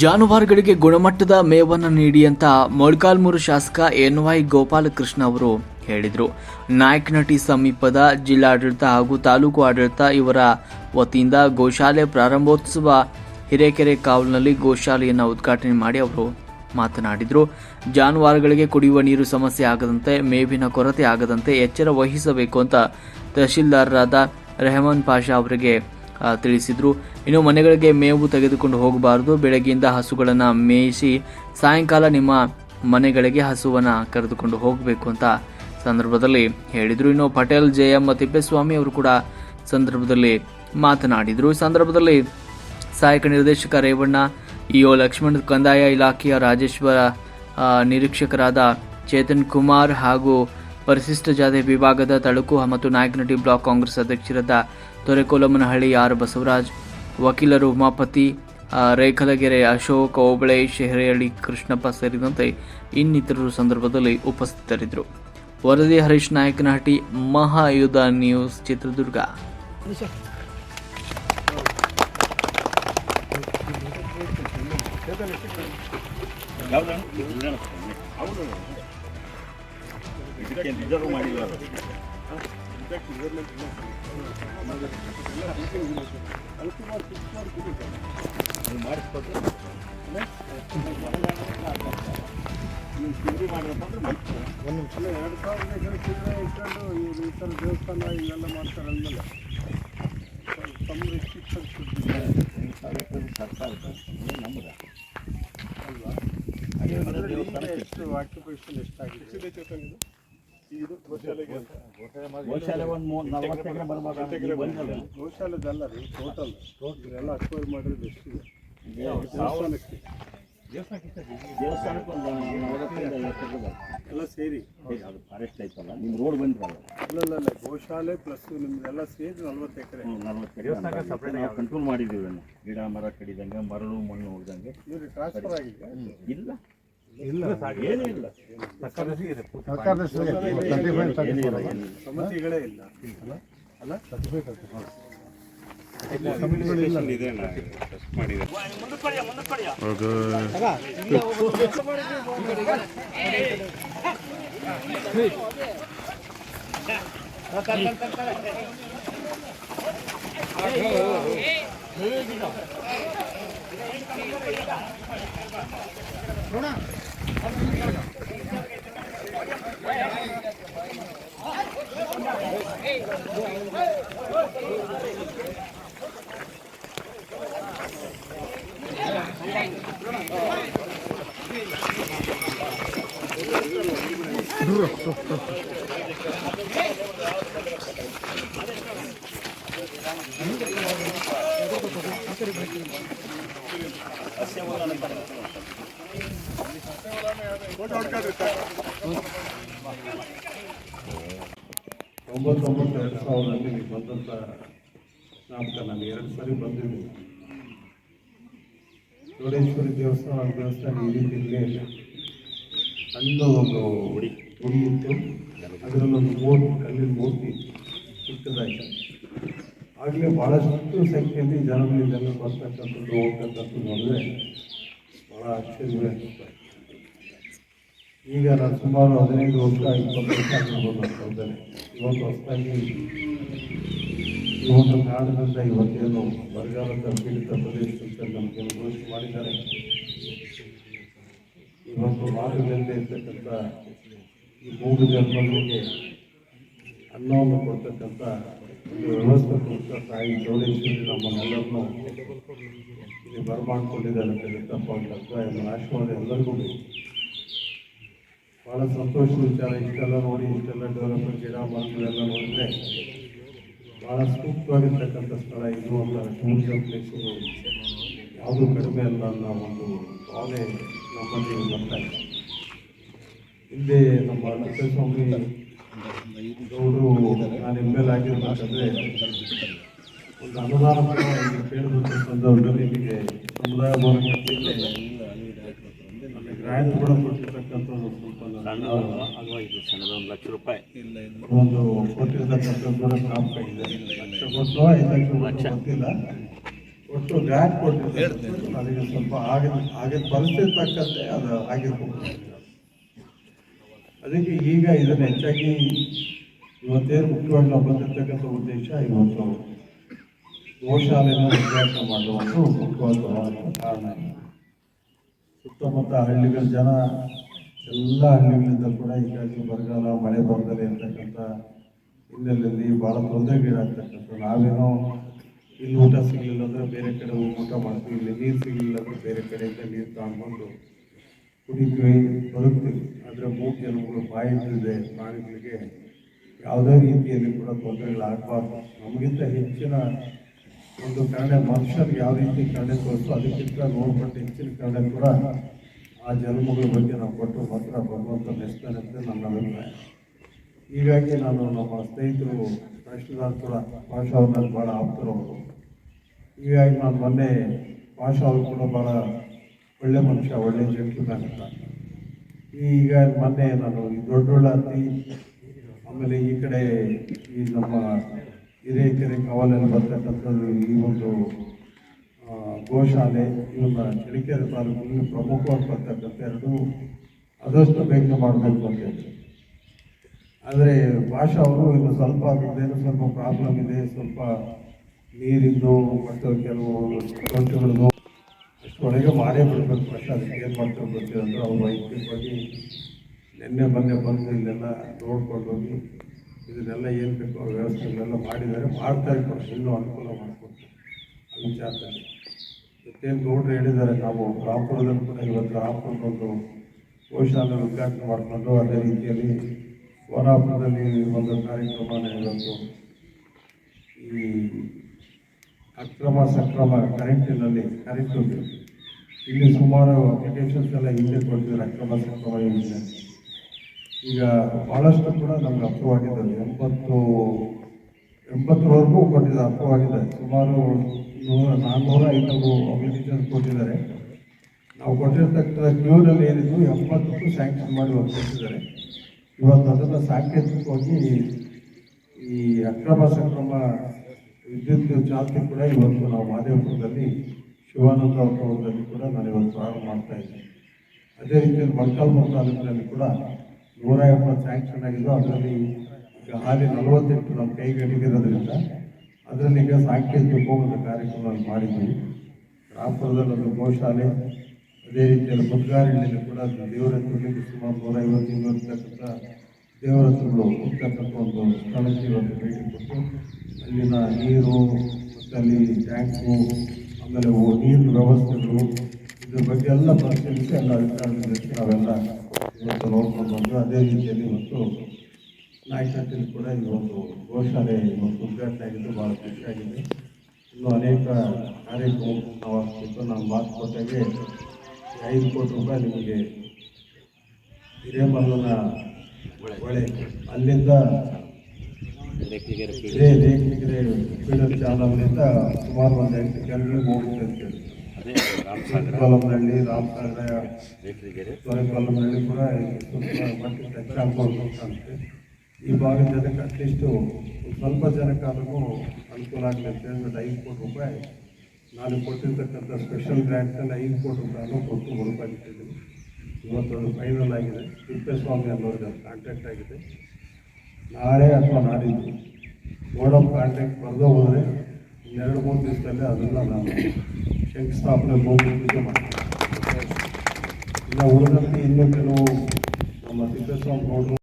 ಜಾನುವಾರುಗಳಿಗೆ ಗುಣಮಟ್ಟದ ಮೇವನ್ನು ನೀಡಿ ಅಂತ ಮೊಳಕಾಲ್ಮೂರು ಶಾಸಕ ಎನ್ ವೈ ಗೋಪಾಲಕೃಷ್ಣ ಅವರು ಹೇಳಿದರು. ನಾಯಕನಟಿ ಸಮೀಪದ ಜಿಲ್ಲಾಡಳಿತ ಹಾಗೂ ತಾಲೂಕು ಆಡಳಿತ ಇವರ ವತಿಯಿಂದ ಗೋಶಾಲೆ ಪ್ರಾರಂಭೋತ್ಸವ ಹಿರೇಕೆರೆ ಕಾವಲಿನಲ್ಲಿ ಗೋಶಾಲೆಯನ್ನು ಉದ್ಘಾಟನೆ ಮಾಡಿ ಅವರು ಮಾತನಾಡಿದರು. ಜಾನುವಾರುಗಳಿಗೆ ಕುಡಿಯುವ ನೀರು ಸಮಸ್ಯೆ ಆಗದಂತೆ, ಮೇವಿನ ಕೊರತೆ ಆಗದಂತೆ ಎಚ್ಚರ ವಹಿಸಬೇಕು ಅಂತ ತಹಶೀಲ್ದಾರರಾದ ರೆಹಮಾನ್ ಪಾಷಾ ಅವರಿಗೆ ತಿಳಿಸಿದ್ರು. ಇನ್ನು ಮನೆಗಳಿಗೆ ಮೇವು ತೆಗೆದುಕೊಂಡು ಹೋಗಬಾರದು. ಬೆಳಗ್ಗೆಯಿಂದ ಹಸುಗಳನ್ನು ಮೇಯಿಸಿ ಸಾಯಂಕಾಲ ನಿಮ್ಮ ಮನೆಗಳಿಗೆ ಹಸುವನ್ನು ಕರೆದುಕೊಂಡು ಹೋಗಬೇಕು ಅಂತ ಸಂದರ್ಭದಲ್ಲಿ ಹೇಳಿದರು. ಇನ್ನು ಪಟೇಲ್ ಜಯಮ್ಮ ತಿಪ್ಪೇಸ್ವಾಮಿ ಅವರು ಕೂಡ ಸಂದರ್ಭದಲ್ಲಿ ಮಾತನಾಡಿದರು. ಈ ಸಂದರ್ಭದಲ್ಲಿ ಸಹಾಯಕ ನಿರ್ದೇಶಕ ರೇವಣ್ಣ, ಇಒ ಲಕ್ಷ್ಮಣ್, ಕಂದಾಯ ಇಲಾಖೆಯ ರಾಜೇಶ್ವರ ನಿರೀಕ್ಷಕರಾದ ಚೇತನ್ ಕುಮಾರ್ ಹಾಗೂ ಪರಿಶಿಷ್ಟ ಜಾತಿ ವಿಭಾಗದ ತಳುಕು ಮತ್ತು ನಾಯಕನಹಟ್ಟಿ ಬ್ಲಾಕ್ ಕಾಂಗ್ರೆಸ್ ಅಧ್ಯಕ್ಷರಾದ ದೊರೆಕೋಲಮ್ಮನಹಳ್ಳಿ ಆರ್ ಬಸವರಾಜ್, ವಕೀಲರು ಉಮಾಪತಿ ರೇಖಲಗೆರೆ ಅಶೋಕ್ ಓಬಳೆ ಹಿರೇಹಳ್ಳಿ ಕೃಷ್ಣಪ್ಪ ಸೇರಿದಂತೆ ಇನ್ನಿತರರು ಸಂದರ್ಭದಲ್ಲಿ ಉಪಸ್ಥಿತರಿದ್ದರು. ವರದಿ ಹರೀಶ್ ನಾಯಕನಹಟ್ಟಿ, ಮಹಾಯುಧ ನ್ಯೂಸ್, ಚಿತ್ರದುರ್ಗ. ಇದಕ್ಕೆ ರಿಸರ್ವ್ ಮಾಡಿಲ್ಲ ಅಲ್ಲ ಎರಡು ಸಾವಿರದ ಗಳಿಸಿದ್ರೆ ಇಟ್ಕೊಂಡು ಇವ್ರು ಈ ಥರ ದೇವಸ್ಥಾನ ಮಾಡ್ತಾರೆ ಅಂದಮೇಲೆ ತಮ್ಮ ರೆಸ್ಟ್ರಿಕ್ಷನ್ಸ್ ಸರ್ಕಾರದ ನಮ್ಮದ ಅಲ್ವಾ ಎಷ್ಟು ಆಕ್ಯುಪೇಷನ್ ಎಷ್ಟಾಗಿದೆ ಇದು ಗೋಶಾಲೆಗೆ ಗೋಶಾಲೆ ಒಂದು ಮೂರು ನಲ್ವತ್ತು ಎಕರೆ ಬರ್ಬೋದು. ಬಂದಲ್ಲ. ಗೋಶಾಲೆದಲ್ಲ ರೀ ಟೋಟಲ್ ಇವರೆಲ್ಲ ಅಕ್ವೈರ್ ಮಾಡಿರೋದು ಎಷ್ಟಿದೆ? ದೇವಸ್ಥಾನಕ್ಕೆ. ದೇವಸ್ಥಾನಕ್ಕೆ? ಒಂದು ನಲವತ್ತರಿಂದ ಐವತ್ತು ಎಕರೆ ಎಲ್ಲ ಸೇರಿ. ಅದು ಫಾರೆಸ್ಟ್ ಐತಲ್ಲ ನಿಮ್ಮ ರೋಡ್ ಬಂದ್ರಲ್ಲ ಇಲ್ಲ ಗೋಶಾಲೆ ಪ್ಲಸ್ ನಿಮ್ದೆಲ್ಲ ಸೇರಿ ನಲ್ವತ್ತು ಎಕರೆ. ನಲ್ವತ್ತು ಎಕರೆ ನಾವು ಕಂಟ್ರೋಲ್ ಮಾಡಿದ್ದೀವಿ. ಗಿಡ ಮರ ಕಡಿದಂಗೆ ಮರಳು ಮಣ್ಣು ಹೋಗ್ದಂಗೆ ಇವ್ರಿಗೆ ಟ್ರಾನ್ಸ್ಫರ್ ಆಗಿದೆ. ಇಲ್ಲ. ಇಲ್ಲ ಏನೂ ಇಲ್ಲ ಏನೂ ಇಲ್ಲ ಏನಿಲ್ಲ ಸಮಿತಿಗಳೇ ಇಲ್ಲ ಅಲ್ಲ ತೊಂಬತ್ತೊಂಬತ್ತು ಎರಡು ಸಾವಿರದಲ್ಲಿ ಬಂದಂಥ ಜ್ಞಾಪಕ ನಾನು ಎರಡು ಸಾರಿ ಬಂದಿದ್ದೀನಿ. ಚೋಡೇಶ್ವರಿ ದೇವಸ್ಥಾನ ದೇವಸ್ಥಾನ ಈ ರೀತಿ ಇಲ್ಲೇ ಸಣ್ಣ ಒಂದು ಗುಡಿ ಗುಡಿ ಇತ್ತು. ಅದರಲ್ಲೊಂದು ಮೂರ್ತಿ, ಕಲ್ಲಿನ ಮೂರ್ತಿ ಚಿಕ್ಕದಾಗಿ ಆಗಲೇ ಭಾಳಷ್ಟು ಸಂಖ್ಯೆಯಲ್ಲಿ ಜನಗಳಿಂದೆಲ್ಲ ಬರ್ತಕ್ಕಂಥದ್ದು, ಹೋಗ್ತಕ್ಕಂಥದ್ದು ನೋಡಿದ್ರೆ ಭಾಳ ಆಶ್ಚರ್ಯ. ಈಗ ನಾನು ಸುಮಾರು ಹದಿನೈದು ವರ್ಷ, ಇಪ್ಪತ್ತು ವರ್ಷ ಆಗಿರ್ಬೋದು ಅನ್ಕೊಳ್ತೇನೆ ಇವತ್ತು ಹೊಸದಾಗಿ ಇವತ್ತು ಕಾರಣದಿಂದ ಇವತ್ತೇನು ಬರಗಾಲದ ಪೀಡಿತ ಪ್ರದೇಶ ನಮಗೇನು ಘೋಷಣೆ ಮಾಡಿದ್ದಾರೆ ಇವತ್ತು ಮಾರ್ಗದಲ್ಲಿ ಇರ್ತಕ್ಕಂಥ ಈ ಮೂರು ಜನ್ಮಗಳಿಗೆ ಅನ್ನವನ್ನು ಕೊಡ್ತಕ್ಕಂಥ ವ್ಯವಸ್ಥೆ ತಾಯಿ ಚೌಡೇಶ್ವರಿ ನಮ್ಮನ್ನೆಲ್ಲರನ್ನೂ ಇಲ್ಲಿ ಬರಮಾಡಿಕೊಂಡಿದ್ದಾರೆ ಅಂತ ಎಂಬ ಆಶೀರ್ವಾದ ಎಲ್ಲರಿಗೂ ಬೇಕು ಭಾಳ ಸಂತೋಷದ ವಿಚಾರ ಇಷ್ಟೆಲ್ಲ ನೋಡಿ ಇಷ್ಟೆಲ್ಲ ಡೆವಲಪ್ಮೆಂಟ್ ಗಿಡ ಮರಗಳೆಲ್ಲ ನೋಡಿದ್ರೆ ಭಾಳ ಸೂಕ್ತವಾಗಿರ್ತಕ್ಕಂಥ ಸ್ಥಳ ಇದು ಅಂತ ಟೂರಿಸಂ ಪ್ಲೇಸ್ಗಳು ಯಾವುದೂ ಕಡಿಮೆ ಅಲ್ಲ ಅನ್ನೋ ಒಂದು ಭಾವನೆ ನಮ್ಮಲ್ಲಿ ಬರ್ತಾ ಇದೆ ಹಿಂದೆ ನಮ್ಮ ತಿಪ್ಪೇಸ್ವಾಮಿ ಗೌಡರು ನಾನು ಎಂ ಎಲ್ ಆಗಿರ್ಬೇಕಂದ್ರೆ ಒಂದು ಅನುದಾನ ಕೇಳಿದಂಥ ಸಂದರ್ಭದಲ್ಲಿ ನಿಮಗೆ ಸಮುದಾಯ ಭವನಕ್ಕೆ ಗ್ರಾಂಟ್ ಕೂಡ ಕೊಟ್ಟಿರ್ತಕ್ಕಂಥದ್ದು ಸ್ವಲ್ಪ ಸಣ್ಣದ ಒಂದು ಲಕ್ಷ ರೂಪಾಯಿ. ಒಂದು ಕೊಟ್ಟಿರ್ತಕ್ಕಂಥದ್ದು ಜ್ಞಾಪಕ ಇದೆ ಲಕ್ಷ ಕೊಟ್ಟು ಐದು ಲಕ್ಷ. ಗೊತ್ತಿಲ್ಲ. ಒಟ್ಟು ಗ್ರಾಂಟ್ ಕೊಟ್ಟಿದ್ದಾರೆ ಅದಕ್ಕೆ ಸ್ವಲ್ಪ ಆಗಿದ ಆಗಿನ ಪರಿಸ್ಥಿತಿ ತಕ್ಕಂತೆ ಅದು ಆಗಿರ್ಬೋದು. ಅದಕ್ಕೆ ಈಗ ಇದನ್ನು ಹೆಚ್ಚಾಗಿ ಇವತ್ತೇನು ಮುಖ್ಯವಾಗಿ ನಾವು ಬಂದಿರ್ತಕ್ಕಂಥ ಉದ್ದೇಶ ಇವತ್ತು ಗೋಶಾಲೆಯನ್ನು ಉದ್ಘಾಟನೆ ಮಾಡುವಂಥ ಮುಖ್ಯವಾದ ಕಾರಣ ಸುತ್ತಮುತ್ತ ಹಳ್ಳಿಗಳ ಜನ ಎಲ್ಲ ಹಳ್ಳಿಗಳಿಂದ ಕೂಡ ಈಗಾಗಲೇ ಬರಗಾಲ, ಮಳೆ ಬರದಲ್ಲಿ ಇರ್ತಕ್ಕಂಥ ಹಿನ್ನೆಲೆಯಲ್ಲಿ ಭಾಳ ತೊಂದರೆಗೀಡಾಗ್ತಕ್ಕಂಥ ನಾವೇನೋ ಇಲ್ಲಿ ಊಟ ಸಿಗಲಿಲ್ಲ ಅಂದರೆ ಬೇರೆ ಕಡೆ ಊಟ ಮಾಡ್ತೀವಿ, ಇಲ್ಲಿ ನೀರು ಸಿಗಲಿಲ್ಲ ಅಂದರೆ ಬೇರೆ ಕಡೆಯಿಂದ ನೀರು ತಗೊಂಡ್ಬಂದು ಕುಡಿತೀವಿ, ಬದುಕ್ತೀವಿ. ಆದರೆ ಮೂಗು ಬಾಯಿ ಇದೆ ಪ್ರಾಣಿಗಳಿಗೆ ಯಾವುದೇ ರೀತಿಯಲ್ಲಿ ಕೂಡ ತೊಂದರೆಗಳಾಗಬಾರ್ದು ನಮಗಿಂತ ಹೆಚ್ಚಿನ ಒಂದು ಕನ್ನಡ ಮನುಷ್ಯರಿಗೆ ಯಾವ ರೀತಿ ಕನ್ನಡ ತೋರಿಸು ಅದಕ್ಕಿಂತ ನೋಡ್ಬಿಟ್ಟು ಹೆಚ್ಚಿನ ಕನ್ನಡ ಕೂಡ ಆ ಜನ್ಮಗಳ ಬಗ್ಗೆ ನಾವು ಕೊಟ್ಟು ಮಾತ್ರ ಭಗವಂತ ನೆಸ್ತಾನೆ ಅಂತ ನನ್ನ ಅಭಿಪ್ರಾಯ. ಹೀಗಾಗಿ ನಾನು ನಮ್ಮ ಸ್ನೇಹಿತರು ಕೃಷ್ಣದಾಸ್ ಕೂಡ ಭಾಷಾ ಅವ್ರನ್ನ ಭಾಳ ಆಪ್ತರವರು. ಹೀಗಾಗಿ ನಾನು ಮೊನ್ನೆ ಭಾಷಾ ಕೂಡ ಭಾಳ ಒಳ್ಳೆ ಮನುಷ್ಯ, ಒಳ್ಳೆ ಜಂಟ್ಲ್ಮ್ಯಾನ್ ಅಂತ. ಈಗ ಮೊನ್ನೆ ನಾನು ಈ ದೊಡ್ಡೊಳ್ಳತ್ತಿ ಆಮೇಲೆ ಈ ಕಡೆ ಈ ನಮ್ಮ ಹಿರೇಕೆರೆ ಕಾವಲಲ್ಲಿ ಬರ್ತಕ್ಕಂಥದ್ದು ಈ ಒಂದು ಗೋಶಾಲೆ ಇವನ್ನ ಚಳಿಕೆರೆ ತಾಲೂಕಿನಲ್ಲಿ ಪ್ರಮುಖವಾಗಿ ಬರ್ತಕ್ಕಂಥ ಎರಡು ಆದಷ್ಟು ಬೇಗ ಮಾಡಬೇಕು ಅಂತ ಆದರೆ ಭಾಷಾ ಅವರು ಇನ್ನು ಸ್ವಲ್ಪ ಅದ್ರದ್ದೇನು ಸ್ವಲ್ಪ ಪ್ರಾಬ್ಲಮ್ ಇದೆ, ಸ್ವಲ್ಪ ನೀರಿಂದು ಮತ್ತು ಕೆಲವು ತೊಂದರೆಗಳು ಅಷ್ಟರೊಳಗೆ ಮಾರೇ ಬಿಡಬೇಕು ಪ್ರಶ್ನೆ ಅದಕ್ಕೆ ಏನು ಮಾಡ್ಕೊಂಡು ಗೊತ್ತಿಲ್ಲ ಅಂದ್ರೆ ಅವ್ರು ವೈಯಕ್ತಿಕವಾಗಿ ನಿನ್ನೆ, ಮೊನ್ನೆ ಬಂದು ಇಲ್ಲೆಲ್ಲ ನೋಡ್ಕೊಂಡು ಹೋಗಿ ಇದನ್ನೆಲ್ಲ ಏನು ಬೇಕು ಅವ್ರ ವ್ಯವಸ್ಥೆಗಳೆಲ್ಲ ಮಾಡಿದ್ದಾರೆ. ಮಾಡ್ತಾ ಇರ್ಬೋದು ಇನ್ನೂ ಅನುಕೂಲ ಮಾಡಿಕೊಡ್ತಾರೆ. ಆ ವಿಚಾರದಲ್ಲಿ ಮತ್ತೇನು ಗೌಡ್ರು ಹೇಳಿದ್ದಾರೆ, ನಾವು ರಾಮಪುರದಲ್ಲಿ ಕೂಡ ಇವತ್ತು ರಾಮಪುರದೊಂದು ಗೋಶಾಲೆ ಉದ್ಘಾಟನೆ ಮಾಡಿಕೊಂಡು ಅದೇ ರೀತಿಯಲ್ಲಿ ವರಾಪುರದಲ್ಲಿ ಒಂದು ಕಾರ್ಯಕ್ರಮನ ಇವತ್ತು ಈ ಅಕ್ರಮ, ಸಕ್ರಮ ಕರೆಂಟಿನಲ್ಲಿ ಕರೆಂಟ್ ಇಲ್ಲಿ ಸುಮಾರು ಅಪ್ಲಿಕೇಶನ್ಸ್ ಎಲ್ಲ ಹಿಂದೆ ಕೊಡ್ತಿದ್ದಾರೆ ಅಕ್ರಮ ಸಕ್ರಮ ಯೋಜನೆ ಈಗ ಭಾಳಷ್ಟು ಕೂಡ ನಮ್ಗೆ ಅಪ್ರೂವ್ ಆಗಿದೆ. ಎಂಬತ್ತು, ಎಂಬತ್ತರವರೆಗೂ ಕೊಟ್ಟಿದ್ದಾರೆ ಅಪ್ರೂವ್ ಆಗಿದೆ. ಸುಮಾರು ನೂರ ನಾನ್ನೂರ ಐನೂರು ಅಪ್ಲಿಕೇಶನ್ ಕೊಟ್ಟಿದ್ದಾರೆ. ನಾವು ಕೊಟ್ಟಿರ್ತಕ್ಕಂಥ ಕ್ಯೂನಲ್ಲಿ ಏನಿದ್ದು ಎಂಬತ್ತಕ್ಕೂ ಸ್ಯಾಂಕ್ಷನ್ ಮಾಡಿ ಕೊಟ್ಟಿದ್ದಾರೆ. ಇವತ್ತು ಅದನ್ನು ಸಾಂಕೇತಿಕವಾಗಿ ಈ ಅಕ್ರಮ ಸಕ್ರಮ ವಿದ್ಯುತ್ ಜಾಸ್ತಿ ಕೂಡ ಇವತ್ತು ನಾವು ಮಾದೇವಪುರದಲ್ಲಿ ಶಿವಾನಂದ ಕೂಡ ನಾನು ಇವತ್ತು ಸ್ವಾಗತ ಮಾಡ್ತಾ ಇದ್ದೀನಿ. ಅದೇ ರೀತಿಯಲ್ಲಿ ಮೊಳಕಾಲ್ಮೂರು ತಾಲೂಕಿನಲ್ಲಿ ಕೂಡ ನೂರ ಎಪ್ಪತ್ತು ಸ್ಯಾಂಕ್ಷನ್ ಆಗಿದ್ದು ಅದರಲ್ಲಿ ಈಗ ಹಾಲಿ ನಲವತ್ತೆಂಟು ನಮ್ಮ ಕೈಗೆ ಹಿಡಿದಿರೋದ್ರಿಂದ ಅದರಲ್ಲಿ ಈಗ ಸಾಂಕೇತಿಕ ಒಂದು ಕಾರ್ಯಕ್ರಮ ಮಾಡಿದ್ವಿ ರಾಮಪುರದಲ್ಲಿ ಒಂದು ಗೋಶಾಲೆ, ಅದೇ ರೀತಿಯಲ್ಲಿ ಮುದ್ಗಾರಿನಲ್ಲಿ ಕೂಡ ದೇವರ ಹತ್ರದಲ್ಲಿ ಸುಮಾರು ನೂರ ಐವತ್ತು ಇನ್ನೂರತಕ್ಕಂಥ ಇರ್ತಕ್ಕಂಥ ದೇವರ ಹತ್ರಗಳು ಹೋಗ್ತಕ್ಕಂಥ ಒಂದು ಸ್ಥಳಕ್ಕೆ ಇವತ್ತು ಭೇಟಿ ಕೊಟ್ಟು ಅಲ್ಲಿನ ನೀರು ಮತ್ತು ಅಲ್ಲಿ ಟ್ಯಾಂಕು ಆಮೇಲೆ ನೀರಿನ ವ್ಯವಸ್ಥೆಗಳು, ಇದ್ರ ಬಗ್ಗೆ ಎಲ್ಲ ಪರಿಶೀಲಿಸಿ ಎಲ್ಲ ಅಧಿಕಾರಿಗಳಿಗೆ ನಾವೆಲ್ಲ ಇವತ್ತು ನೋಡ್ಕೊಂಡು ಬಂದು ಅದೇ ರೀತಿಯಲ್ಲಿ ಇವತ್ತು ನಾಯಕತ್ವದಲ್ಲಿ ಕೂಡ ಈ ಒಂದು ಗೋಶಾಲೆ ಇವತ್ತು ಉದ್ಘಾಟನೆ ಆಗಿದ್ದು ಭಾಳ ಖುಷಿಯಾಗಿದೆ ಇನ್ನೂ ಅನೇಕ ಕಾರ್ಯಕ್ರಮ ನಾವು ಆಗ್ತಿತ್ತು ನಾನು ಮಾತು ಐದು ಕೋಟಿ ರೂಪಾಯಿ ನಿಮಗೆ ಹಿರೇಮಲ್ಲನ ಹೊಳೆ, ಅಲ್ಲಿಂದ ಇದೇ ರೇಖಿಗೆರೆ ಫೀಡರ್ ಚಾನಲ್ನಿಂದ ಸುಮಾರು ಒಂದು ಎಂಟು ಕೆರೆಗಳಿಗೆ ಹೋಗುತ್ತೆ ಅಂತ ಹೇಳಿ ಅದೇ ರಾಮಸಾಗರ ಕೊಲಂನಹಳ್ಳಿ ಕೂಡ ಮಟ್ಟಿಗೆ ಟಚ್ ಆಗ್ಬೋದು ಈ ಭಾಗದ ಜನಕ್ಕೆ ಅಟ್ಲೀಸ್ಟು ಸ್ವಲ್ಪ ಜನಕ್ಕಾದ್ರೂ ಅನುಕೂಲ ಆಗಲಿ ಅಂತ ಒಂದು ಐದು ಕೋಟಿ ರೂಪಾಯಿ. ನಾನು ಕೊಟ್ಟಿರ್ತಕ್ಕಂಥ ಸ್ಪೆಷಲ್ ಗ್ರ್ಯಾಂಟಲ್ಲಿ ಐದು ಕೋಟಿ ರೂಪಾಯಿನೂ ಕೊಟ್ಟು ಹುಡುಕಾಗಿಟ್ಟಿದ್ದೀನಿ ಇವತ್ತು ಅದು ಫೈನಲ್ ಆಗಿದೆ. ತಿಪ್ಪೇಸ್ವಾಮಿ ಅನ್ನೋರಿಗೆ ಕಾಂಟ್ಯಾಕ್ಟ್ ಆಗಿದೆ. ನಾಳೆ ಅಥವಾ ನಾಡಿದ್ದು ಬೋರ್ಡ್ ಆಫ್ ಕಾಂಟ್ಯಾಕ್ಟ್ ಬರೆದು ಹೋದರೆ ಎರಡು ಮೂರು ದಿವಸದಲ್ಲಿ ಅದನ್ನು ನಾನು ಶಂಕುಸ್ಥಾಪನೆ ಭೂಮಿ ಪೂಜೆ ಮಾಡ್ತೀನಿ. ಇನ್ನು ಉಳಿದಂತೆ ಇನ್ನೂ ಕೆಲವು ನಮ್ಮ ತಿಪ್ಪೇಸ್ವಾಮಿ ಗೌಡರು